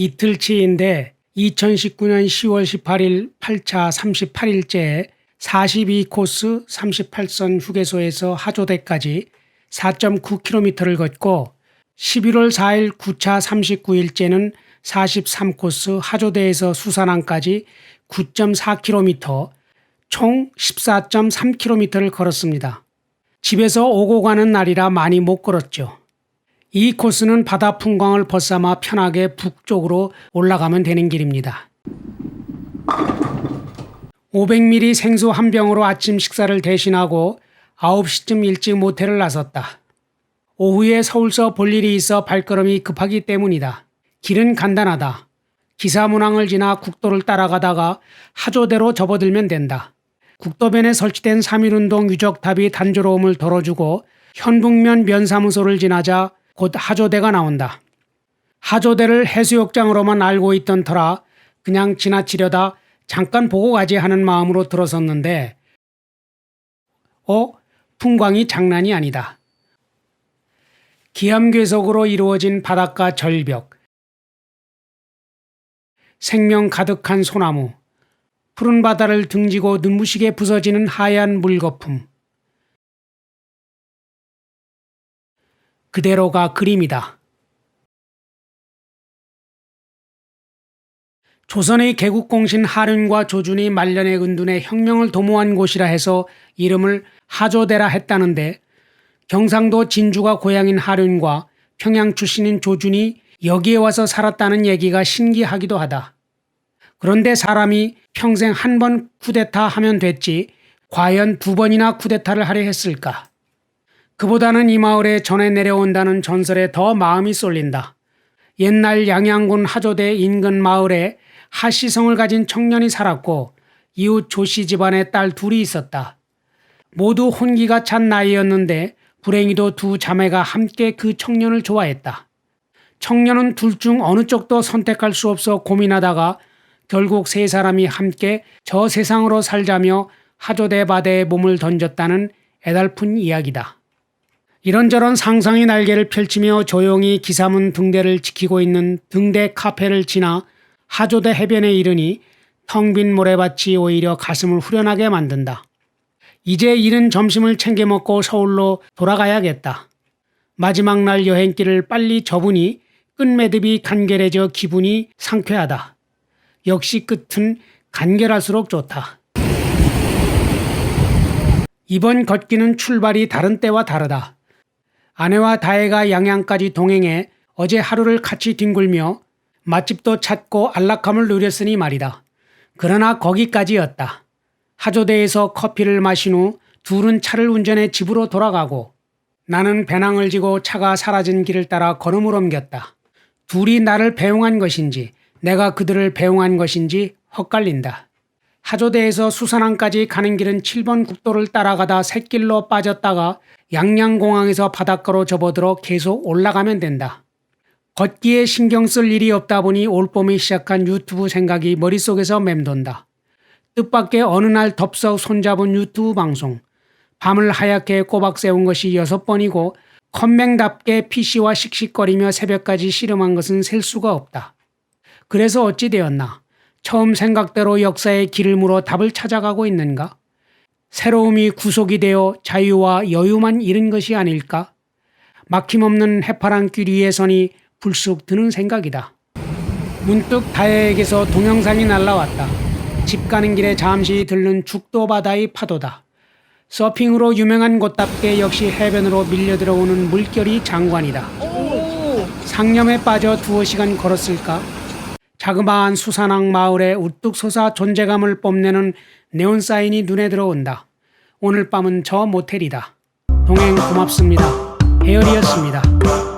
이틀치인데 2019년 10월 18일 8차 38일째 42코스 38선 휴게소에서 하조대까지 4.9km를 걷고 11월 4일 9차 39일째는 43코스 하조대에서 수산항까지 9.4km 총 14.3km를 걸었습니다. 집에서 오고 가는 날이라 많이 못 걸었죠. 이 코스는 바다 풍광을 벗삼아 편하게 북쪽으로 올라가면 되는 길입니다. 500ml 생수 한 병으로 아침 식사를 대신하고 9시쯤 일찍 모텔을 나섰다. 오후에 서울서 볼 일이 있어 발걸음이 급하기 때문이다. 길은 간단하다. 기사 문항을 지나 국도를 따라가다가 하조대로 접어들면 된다. 국도변에 설치된 3.1운동 유적탑이 단조로움을 덜어주고 현북면 면사무소를 지나자 곧 하조대가 나온다. 하조대를 해수욕장으로만 알고 있던 터라 그냥 지나치려다 잠깐 보고 가지 하는 마음으로 들어섰는데 어? 풍광이 장난이 아니다. 기암괴석으로 이루어진 바닷가 절벽 생명 가득한 소나무 푸른 바다를 등지고 눈부시게 부서지는 하얀 물거품 그대로가 그림이다. 조선의 개국공신 하륜과 조준이 말년에 은둔해 혁명을 도모한 곳이라 해서 이름을 하조대라 했다는데 경상도 진주가 고향인 하륜과 평양 출신인 조준이 여기에 와서 살았다는 얘기가 신기하기도 하다. 그런데 사람이 평생 한 번 쿠데타 하면 됐지 과연 두 번이나 쿠데타를 하려 했을까? 그보다는 이 마을에 전해 내려온다는 전설에 더 마음이 쏠린다. 옛날 양양군 하조대 인근 마을에 하시성을 가진 청년이 살았고 이웃 조씨 집안에 딸 둘이 있었다. 모두 혼기가 찬 나이였는데 불행히도 두 자매가 함께 그 청년을 좋아했다. 청년은 둘 중 어느 쪽도 선택할 수 없어 고민하다가 결국 세 사람이 함께 저 세상으로 살자며 하조대 바다에 몸을 던졌다는 애달픈 이야기다. 이런저런 상상의 날개를 펼치며 조용히 기사문 등대를 지키고 있는 등대 카페를 지나 하조대 해변에 이르니 텅 빈 모래밭이 오히려 가슴을 후련하게 만든다. 이제 이른 점심을 챙겨 먹고 서울로 돌아가야겠다. 마지막 날 여행길을 빨리 접으니 끝매듭이 간결해져 기분이 상쾌하다. 역시 끝은 간결할수록 좋다. 이번 걷기는 출발이 다른 때와 다르다. 아내와 다혜가 양양까지 동행해 어제 하루를 같이 뒹굴며 맛집도 찾고 안락함을 누렸으니 말이다. 그러나 거기까지였다. 하조대에서 커피를 마신 후 둘은 차를 운전해 집으로 돌아가고 나는 배낭을 지고 차가 사라진 길을 따라 걸음을 옮겼다. 둘이 나를 배웅한 것인지 내가 그들을 배웅한 것인지 헛갈린다. 하조대에서 수산항까지 가는 길은 7번 국도를 따라가다 샛길로 빠졌다가 양양공항에서 바닷가로 접어들어 계속 올라가면 된다. 걷기에 신경 쓸 일이 없다 보니 올봄에 시작한 유튜브 생각이 머릿속에서 맴돈다. 뜻밖의 어느 날 덥석 손잡은 유튜브 방송. 밤을 하얗게 꼬박 세운 것이 여섯 번이고 컴맹답게 PC와 씩씩거리며 새벽까지 씨름한 것은 셀 수가 없다. 그래서 어찌 되었나? 처음 생각대로 역사의 길을 물어 답을 찾아가고 있는가? 새로움이 구속이 되어 자유와 여유만 잃은 것이 아닐까? 막힘없는 해파란 길 위에 서니 불쑥 드는 생각이다. 문득 다혜에게서 동영상이 날라왔다. 집 가는 길에 잠시 들른 죽도 바다의 파도다. 서핑으로 유명한 곳답게 역시 해변으로 밀려 들어오는 물결이 장관이다. 상념에 빠져 두어 시간 걸었을까? 자그마한 수산항 마을에 우뚝 솟아 존재감을 뽐내는 네온사인이 눈에 들어온다. 오늘 밤은 저 모텔이다. 동행 고맙습니다. 헤어리였습니다.